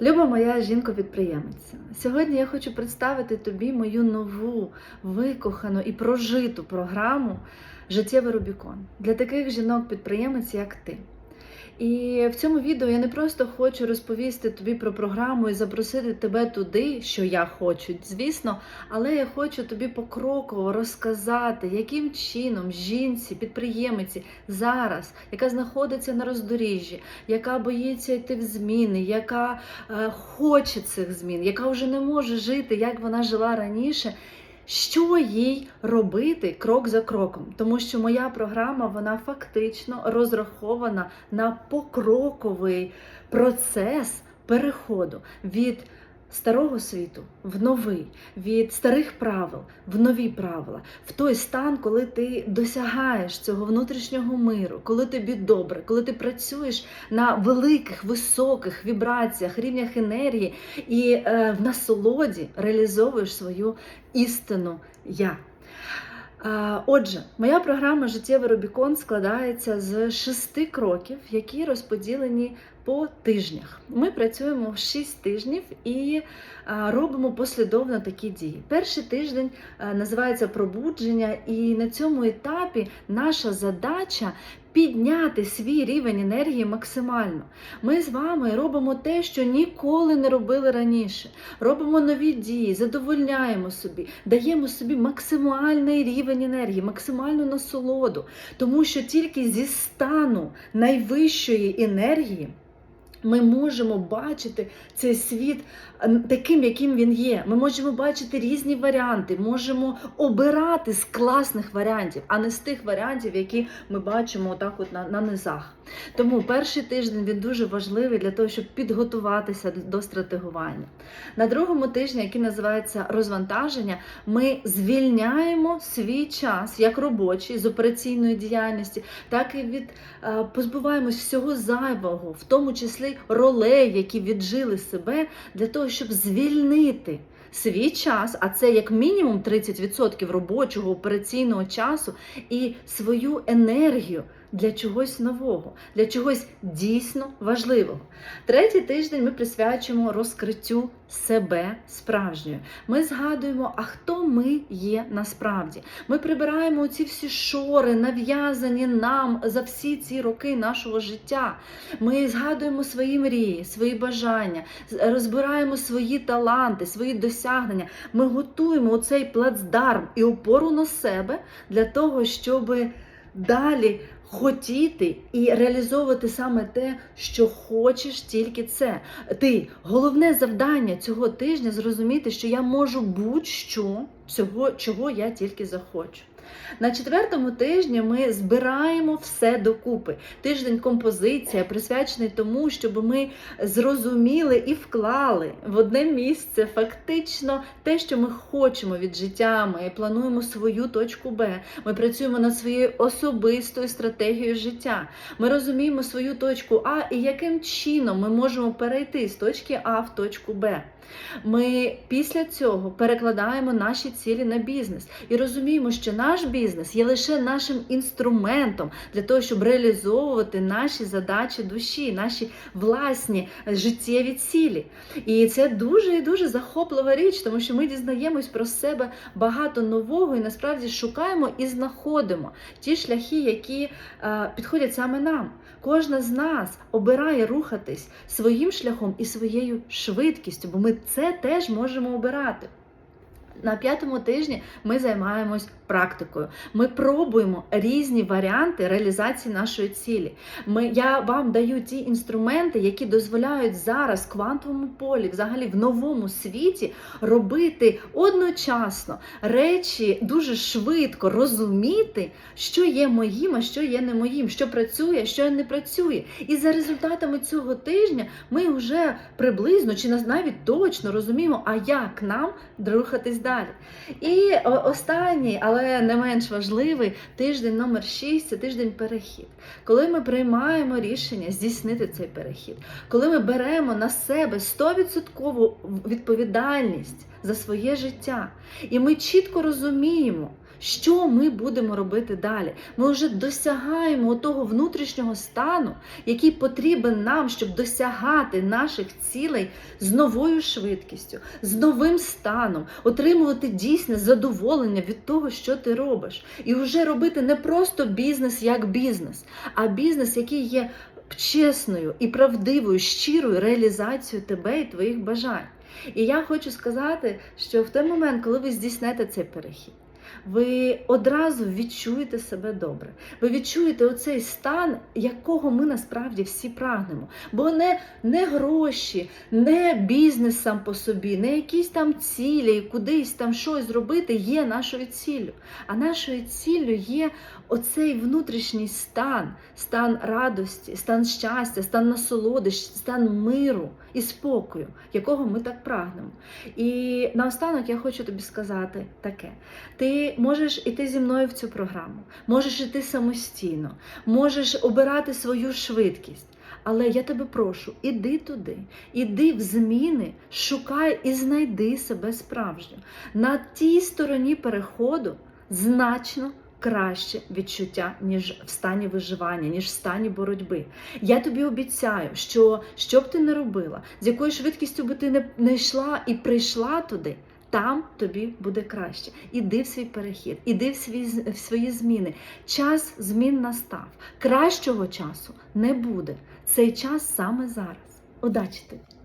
Люба моя жінко-підприємиця, сьогодні я хочу представити тобі мою нову, викохану і прожиту програму Життєвий Рубікон для таких жінок-підприємець, як ти. І в цьому відео я не просто хочу розповісти тобі про програму і запросити тебе туди, що я хочу, звісно, але я хочу тобі покроково розказати, яким чином жінці, підприємиці зараз, яка знаходиться на роздоріжжі, яка боїться йти в зміни, яка е, хоче цих змін, яка вже не може жити, як вона жила раніше. Що їй робити крок за кроком, тому що моя програма вона фактично розрахована на покроковий процес переходу від старого світу в новий, від старих правил в нові правила, в той стан, коли ти досягаєш цього внутрішнього миру, коли тобі добре, коли ти працюєш на великих, високих вібраціях, рівнях енергії і е, в насолоді реалізовуєш свою істину я. Отже, моя програма Життєвий Рубікон складається з шести кроків, які розподілені по тижнях. Ми працюємо 6 тижнів і робимо послідовно такі дії. Перший тиждень називається пробудження, і на цьому етапі наша задача підняти свій рівень енергії максимально. Ми з вами робимо те, що ніколи не робили раніше. Робимо нові дії, задовольняємо собі, даємо собі максимальний рівень енергії, максимальну насолоду, тому що тільки зі стану найвищої енергії. Ми можемо бачити цей світ таким, яким він є. Ми можемо бачити різні варіанти, можемо обирати з класних варіантів, а не з тих варіантів, які ми бачимо отак от на, на низах. Тому перший тиждень він дуже важливий для того, щоб підготуватися до стратегування. На другому тижні, який називається розвантаження, ми звільняємо свій час як робочий з операційної діяльності, так і від позбуваємось всього зайвого, в тому числі ролей, які віджили себе, для того, щоб звільнити. Свій час, а це як мінімум 30% робочого операційного часу, і свою енергію для чогось нового, для чогось дійсно важливого. Третій тиждень ми присвячуємо розкриттю себе справжньою. Ми згадуємо, а хто ми є насправді. Ми прибираємо ці всі шори, нав'язані нам за всі ці роки нашого життя. Ми згадуємо свої мрії, свої бажання, розбираємо свої таланти, свої досягнення. Ми готуємо оцей плацдарм і опору на себе для того, щоб далі хотіти і реалізовувати саме те, що хочеш тільки це. Ти головне завдання цього тижня зрозуміти, що я можу будь-що всього, чого я тільки захочу. На четвертому тижні ми збираємо все докупи. Тиждень композиція присвячений тому, щоб ми зрозуміли і вклали в одне місце фактично те, що ми хочемо від життя. Ми плануємо свою точку Б. Ми працюємо над своєю особистою стратегією життя. Ми розуміємо свою точку А і яким чином ми можемо перейти з точки А в точку Б. Ми після цього перекладаємо наші цілі на бізнес і розуміємо, що наш бізнес є лише нашим інструментом для того, щоб реалізовувати наші задачі душі, наші власні життєві цілі. І це дуже і дуже захоплива річ, тому що ми дізнаємось про себе багато нового і насправді шукаємо і знаходимо ті шляхи, які е, підходять саме нам. Кожна з нас обирає рухатись своїм шляхом і своєю швидкістю, бо ми це теж можемо обирати. На п'ятому тижні ми займаємось практикою. Ми пробуємо різні варіанти реалізації нашої цілі. Ми, Я вам даю ті інструменти, які дозволяють зараз в квантовому полі, взагалі в новому світі, робити одночасно речі дуже швидко розуміти, що є моїм, а що є не моїм, що працює, що не працює. І за результатами цього тижня ми вже приблизно чи навіть точно розуміємо, а як нам рухатись далі. І останній, але не менш важливий тиждень номер 6 це тиждень перехід. Коли ми приймаємо рішення здійснити цей перехід, коли ми беремо на себе 100% відповідальність за своє життя, і ми чітко розуміємо. Що ми будемо робити далі. Ми вже досягаємо того внутрішнього стану, який потрібен нам, щоб досягати наших цілей з новою швидкістю, з новим станом, отримувати дійсне задоволення від того, що ти робиш. І вже робити не просто бізнес як бізнес, а бізнес, який є чесною і правдивою, щирою реалізацією тебе і твоїх бажань. І я хочу сказати, що в той момент, коли ви здійснете цей перехід, ви одразу відчуєте себе добре. Ви відчуєте оцей стан, якого ми насправді всі прагнемо. Бо не, не гроші, не бізнес сам по собі, не якісь там цілі, кудись там щось зробити є нашою ціллю. А нашою ціллю є оцей внутрішній стан, стан радості, стан щастя, стан насолоди, стан миру і спокою, якого ми так прагнемо. І наостанок я хочу тобі сказати таке: ти можеш іти зі мною в цю програму, можеш іти самостійно, можеш обирати свою швидкість. Але я тебе прошу, іди туди, іди в зміни, шукай і знайди себе справжньо. На тій стороні переходу значно краще відчуття, ніж в стані виживання, ніж в стані боротьби. Я тобі обіцяю, що що б ти не робила, з якою швидкістю би ти не, йшла і прийшла туди. Там тобі буде краще. Іди в свій перехід, іди в свої, в свої зміни. Час змін настав. Кращого часу не буде. Цей час саме зараз. Удачі тобі!